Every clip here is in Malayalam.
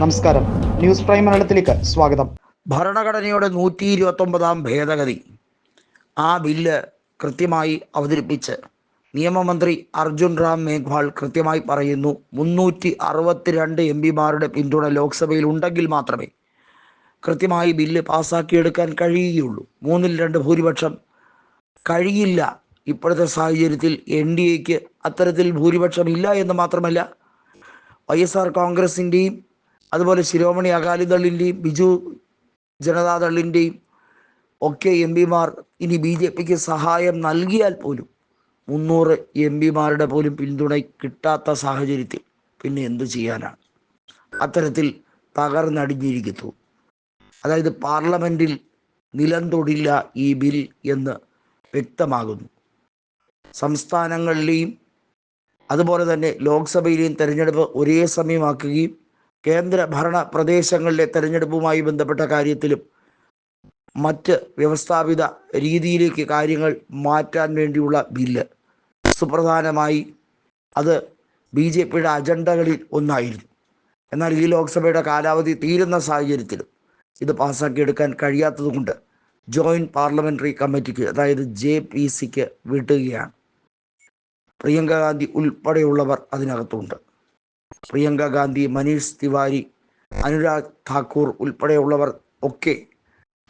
നമസ്കാരം. ന്യൂസ് പ്രൈം മലയാളത്തിലേക്ക് സ്വാഗതം. ഭരണഘടനയുടെ നൂറ്റി ഇരുപത്തൊമ്പതാം ഭേദഗതി. ആ ബില്ല് കൃത്യമായി അവതരിപ്പിച്ച് നിയമമന്ത്രി അർജുൻ റാം മേഘ്വാൾ കൃത്യമായി പറയുന്നു മുന്നൂറ്റി അറുപത്തിരണ്ട് എം പിമാരുടെ പിന്തുണ ലോക്സഭയിൽ ഉണ്ടെങ്കിൽ മാത്രമേ കൃത്യമായി ബില്ല് പാസ്സാക്കിയെടുക്കാൻ കഴിയുകയുള്ളൂ. മൂന്നിൽ രണ്ട് ഭൂരിപക്ഷം കഴിയില്ല. ഇപ്പോഴത്തെ സാഹചര്യത്തിൽ എൻ ഡി എക്ക് അത്തരത്തിൽ ഭൂരിപക്ഷം ഇല്ല എന്ന് മാത്രമല്ല വൈ എസ് ആർ കോൺഗ്രസിന്റെയും അതുപോലെ ശിരോമണി അകാലിദളിന്റെയും ബിജു ജനതാദളിന്റെയും ഒക്കെ എം പിമാർ ഇനി ബി ജെ പിക്ക് സഹായം നൽകിയാൽ പോലും മുന്നൂറ് എം പിമാരുടെ പോലും പിന്തുണ കിട്ടാത്ത സാഹചര്യത്തിൽ പിന്നെ എന്തു ചെയ്യാനാണ്? അത്തരത്തിൽ തകർന്നടിഞ്ഞിരിക്കുന്നു. അതായത് പാർലമെന്റിൽ നിലം തൊടില്ല ഈ ബിൽ എന്ന് വ്യക്തമാകുന്നു. സംസ്ഥാനങ്ങളിലെയും അതുപോലെ തന്നെ ലോക്സഭയിലെയും തെരഞ്ഞെടുപ്പ് ഒരേ സമയമാക്കുകയും കേന്ദ്ര ഭരണ പ്രദേശങ്ങളിലെ തെരഞ്ഞെടുപ്പുമായി ബന്ധപ്പെട്ട കാര്യത്തിലും മറ്റ് വ്യവസ്ഥാപിത രീതിയിലേക്ക് കാര്യങ്ങൾ മാറ്റാൻ വേണ്ടിയുള്ള ബില്ല്. സുപ്രധാനമായി അത് ബി ജെ പിയുടെ അജണ്ടകളിൽ ഒന്നായിരുന്നു. എന്നാൽ ഈ ലോക്സഭയുടെ കാലാവധി തീരുന്ന സാഹചര്യത്തിലും ഇത് പാസ്സാക്കിയെടുക്കാൻ കഴിയാത്തതുകൊണ്ട് ജോയിന്റ് പാർലമെന്ററി കമ്മിറ്റിക്ക് അതായത് ജെ പി സിക്ക് വിട്ടുകയാണ് പ്രിയങ്ക ഗാന്ധി ഉൾപ്പെടെയുള്ളവർ അതിനകത്തുണ്ട്. പ്രിയങ്ക ഗാന്ധി മനീഷ് തിവാരി അനുരാഗ് ഠാക്കൂർ ഉൾപ്പെടെയുള്ളവർ ഒക്കെ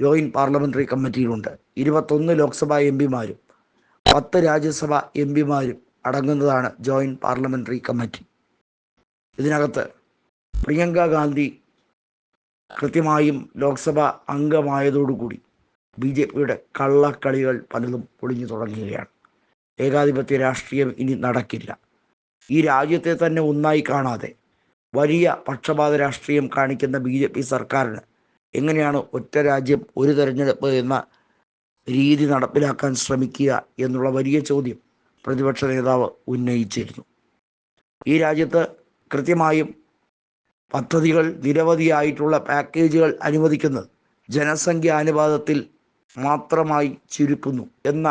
ജോയിന്റ് പാർലമെന്ററി കമ്മിറ്റിയിലുണ്ട്. ഇരുപത്തൊന്ന് ലോക്സഭാ എം പിമാരും പത്ത് രാജ്യസഭ എം പിമാരും അടങ്ങുന്നതാണ് ജോയിന്റ് പാർലമെന്ററി കമ്മിറ്റി. ഇതിനകത്ത് പ്രിയങ്ക ഗാന്ധി കൃത്യമായും ലോക്സഭ അംഗമായതോടുകൂടി ബി ജെ പിയുടെ കള്ളക്കളികൾ പലതും പൊളിഞ്ഞു തുടങ്ങുകയാണ്. ഏകാധിപത്യ രാഷ്ട്രീയം ഇനി നടക്കില്ല. ഈ രാജ്യത്തെ തന്നെ ഒന്നായി കാണാതെ വലിയ പക്ഷപാത രാഷ്ട്രീയം കാണിക്കുന്ന ബി ജെ പി സർക്കാരിന് എങ്ങനെയാണ് ഒറ്റ രാജ്യം ഒരു തെരഞ്ഞെടുപ്പ് എന്ന രീതി നടപ്പിലാക്കാൻ ശ്രമിക്കുക എന്നുള്ള വലിയ ചോദ്യം പ്രതിപക്ഷ നേതാവ് ഉന്നയിച്ചിരുന്നു. ഈ രാജ്യത്ത് കൃത്യമായും പദ്ധതികൾ നിരവധിയായിട്ടുള്ള പാക്കേജുകൾ അനുവദിക്കുന്നത് ജനസംഖ്യ അനുപാതത്തിൽ മാത്രമായി ചുരുക്കുന്നു എന്ന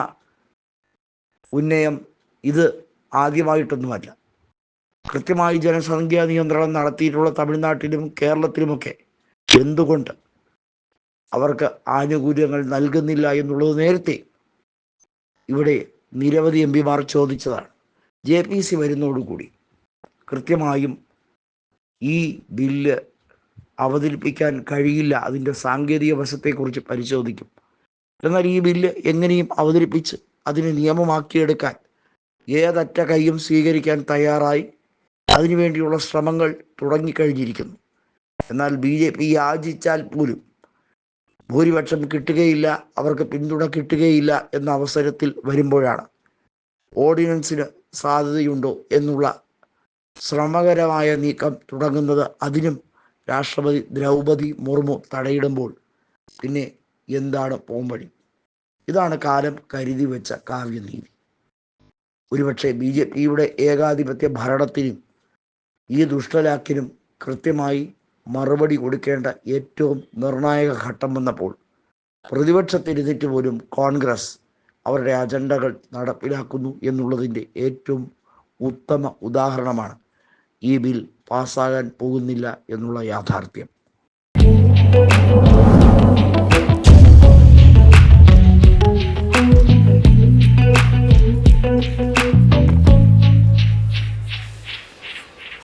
ഉന്നയം ഇത് ആദ്യമായിട്ടൊന്നുമല്ല. കൃത്യമായി ജനസംഖ്യാ നിയന്ത്രണം നടത്തിയിട്ടുള്ള തമിഴ്നാട്ടിലും കേരളത്തിലുമൊക്കെ എന്തുകൊണ്ട് അവർക്ക് ആനുകൂല്യങ്ങൾ നൽകുന്നില്ല എന്നുള്ളത് നേരത്തെ ഇവിടെ നിരവധി എം പിമാർ ചോദിച്ചതാണ്. ജെ പി സി വരുന്നതോടുകൂടി കൃത്യമായും ഈ ബില്ല് അവതരിപ്പിക്കാൻ കഴിയില്ല. അതിന്റെ സാങ്കേതിക വശത്തെക്കുറിച്ച് പരിശോധിക്കും. എന്നാൽ ഈ ബില്ല് എങ്ങനെയും അവതരിപ്പിച്ച് അതിനെ നിയമമാക്കിയെടുക്കാൻ ഏതറ്റ കൈയും സ്വീകരിക്കാൻ തയ്യാറായി. അതിനുവേണ്ടിയുള്ള ശ്രമങ്ങൾ തുടങ്ങിക്കഴിഞ്ഞിരിക്കുന്നു. എന്നാൽ ബി ജെ പി യാചിച്ചാൽ പോലും ഭൂരിപക്ഷം കിട്ടുകയില്ല അവർക്ക് പിന്തുണ കിട്ടുകയില്ല എന്ന അവസരത്തിൽ വരുമ്പോഴാണ് ഓർഡിനൻസിന് സാധ്യതയുണ്ടോ എന്നുള്ള ശ്രമകരമായ നീക്കം തുടങ്ങുന്നത്. അതിനും രാഷ്ട്രപതി ദ്രൗപതി മുർമു തടയിടുമ്പോൾ പിന്നെ എന്താണ് പോംവഴി? ഇതാണ് കാലം കരുതി വെച്ച കാവ്യനീതി. ഒരുപക്ഷെ ബി ജെ പിയുടെ ഏകാധിപത്യ ഭരണത്തിനും ഈ ദുഷ്ടലാക്കിനും കൃത്യമായി മറുപടി കൊടുക്കേണ്ട ഏറ്റവും നിർണായക ഘട്ടം വന്നപ്പോൾ പ്രതിപക്ഷത്തിരുന്നിട്ട് പോലും കോൺഗ്രസ് അവരുടെ അജണ്ടകൾ നടപ്പിലാക്കുന്നു എന്നുള്ളതിന്റെ ഏറ്റവും ഉത്തമ ഉദാഹരണമാണ്. ഈ ബിൽ പാസ്സാകാൻ പോകുന്നില്ല എന്നുള്ള യാഥാർത്ഥ്യം.